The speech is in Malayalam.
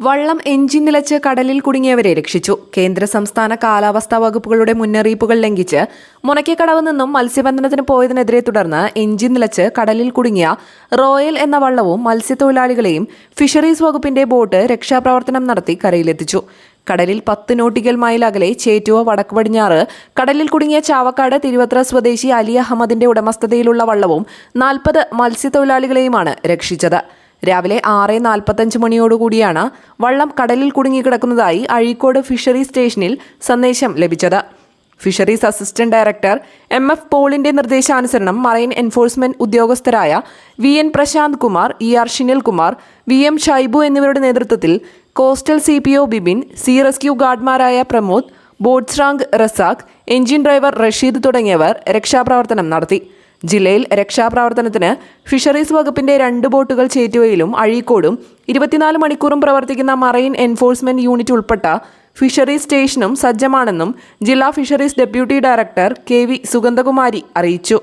വള്ളം എഞ്ചിൻ നിലച്ച് കടലിൽ കുടുങ്ങിയവരെ രക്ഷിച്ചു. കേന്ദ്ര സംസ്ഥാന കാലാവസ്ഥാ വകുപ്പുകളുടെ മുന്നറിയിപ്പുകൾ ലംഘിച്ച് മുനക്കിക്കടവ് നിന്നും മത്സ്യബന്ധനത്തിന് പോയതിനെതിരെ തുടർന്ന് എഞ്ചിൻ നിലച്ച് കടലിൽ കുടുങ്ങിയ റോയൽ എന്ന വള്ളവും മത്സ്യത്തൊഴിലാളികളെയും ഫിഷറീസ് വകുപ്പിന്റെ ബോട്ട് രക്ഷാപ്രവർത്തനം നടത്തി കരയിലെത്തിച്ചു. കടലിൽ പത്ത് നോട്ടിക്കൽ മൈൽ അകലെ ചേറ്റുവ വടക്ക് പടിഞ്ഞാറ് കടലിൽ കുടുങ്ങിയ ചാവക്കാട് തിരുവത്ര സ്വദേശി അലി അഹമ്മദിന്റെ ഉടമസ്ഥതയിലുള്ള വള്ളവും നാൽപ്പത് മത്സ്യത്തൊഴിലാളികളെയുമാണ് രക്ഷിച്ചത്. രാവിലെ ആറ് നാൽപ്പത്തഞ്ച് മണിയോടുകൂടിയാണ് വള്ളം കടലിൽ കുടുങ്ങിക്കിടക്കുന്നതായി അഴീക്കോട് ഫിഷറി സ്റ്റേഷനിൽ സന്ദേശം ലഭിച്ചത്. Fisheries assistant director M F പോളിന്റെ നിർദ്ദേശാനുസരണം marine enforcement ഉദ്യോഗസ്ഥരായ V N Prashanth Kumar E R Kumar V M Shaibu എന്നിവരുടെ നേതൃത്വത്തിൽ coastal C P O Bibin sea rescue ഗാർഡ്മാരായ Pramod ബോട്ട്സ്റാങ്ക് റസാഖ് എഞ്ചിൻ ഡ്രൈവർ റഷീദ് തുടങ്ങിയവർ രക്ഷാപ്രവർത്തനം നടത്തി. ജില്ലയിൽ രക്ഷാപ്രവർത്തനത്തിന് ഫിഷറീസ് വകുപ്പിന്റെ രണ്ട് ബോട്ടുകൾ ചേറ്റുവയിലും അഴീക്കോടും ഇരുപത്തിനാല് മണിക്കൂറും പ്രവർത്തിക്കുന്ന മറൈൻ എൻഫോഴ്സ്മെന്റ് യൂണിറ്റ് ഉൾപ്പെട്ട ഫിഷറീസ് സ്റ്റേഷനും സജ്ജമാണെന്നും ജില്ലാ fisheries deputy director K V Sugandhakumari അറിയിച്ചു.